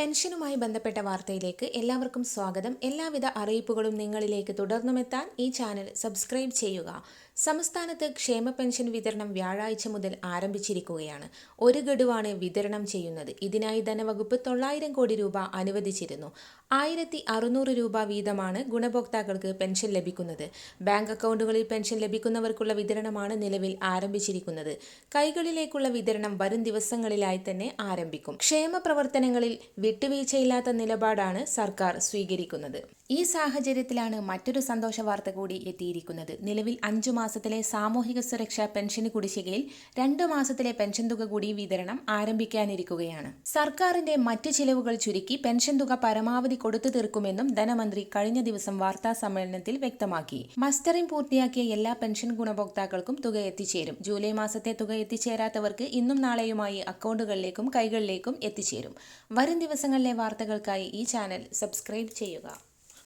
പെൻഷനുമായി ബന്ധപ്പെട്ട വാർത്തയിലേക്ക് എല്ലാവർക്കും സ്വാഗതം. എല്ലാവിധ അറിയിപ്പുകളും നിങ്ങളിലേക്ക് തുടർന്നുമെത്താൻ ഈ ചാനൽ സബ്സ്ക്രൈബ് ചെയ്യുക. സംസ്ഥാനത്ത് ക്ഷേമ പെൻഷൻ വിതരണം വ്യാഴാഴ്ച മുതൽ ആരംഭിച്ചിരിക്കുകയാണ്. ഒരു ഗഡുവാണ് വിതരണം ചെയ്യുന്നത്. ഇതിനായി ധനവകുപ്പ് തൊള്ളായിരം കോടി രൂപ അനുവദിച്ചിരുന്നു. ആയിരത്തി അറുന്നൂറ് രൂപ വീതമാണ് ഗുണഭോക്താക്കൾക്ക് പെൻഷൻ ലഭിക്കുന്നത്. ബാങ്ക് അക്കൗണ്ടുകളിൽ പെൻഷൻ ലഭിക്കുന്നവർക്കുള്ള വിതരണമാണ് നിലവിൽ ആരംഭിച്ചിരിക്കുന്നത്. കൈകളിലേക്കുള്ള വിതരണം വരും ദിവസങ്ങളിലായി തന്നെ ആരംഭിക്കും. ക്ഷേമ പ്രവർത്തനങ്ങളിൽ വിട്ടുവീഴ്ചയില്ലാത്ത നിലപാടാണ് സർക്കാർ സ്വീകരിക്കുന്നത്. ഈ സാഹചര്യത്തിലാണ് മറ്റൊരു സന്തോഷ വാർത്ത കൂടി എത്തിയിരിക്കുന്നത്. നിലവിൽ അഞ്ചു മാസത്തിലെ സാമൂഹിക സുരക്ഷാ പെൻഷന് കുടിശ്ശികയിൽ രണ്ടു മാസത്തിലെ പെൻഷൻ തുക കൂടി വിതരണം ആരംഭിക്കാനിരിക്കുകയാണ്. സർക്കാരിന്റെ മറ്റ് ചിലവുകൾ ചുരുക്കി പെൻഷൻ തുക പരമാവധി കൊടുത്തു തീർക്കുമെന്നും ധനമന്ത്രി കഴിഞ്ഞ ദിവസം വാർത്താ സമ്മേളനത്തിൽ വ്യക്തമാക്കി. മസ്റ്ററിംഗ് പൂർത്തിയാക്കിയ എല്ലാ പെൻഷൻ ഗുണഭോക്താക്കൾക്കും തുക എത്തിച്ചേരും. ജൂലൈ മാസത്തെ തുക എത്തിച്ചേരാത്തവർക്ക് ഇന്നും നാളെയുമായി അക്കൗണ്ടുകളിലേക്കും കൈകളിലേക്കും എത്തിച്ചേരും. വരും ദിവസങ്ങളിലെ വാർത്തകൾക്കായി ഈ ചാനൽ സബ്സ്ക്രൈബ് ചെയ്യുക.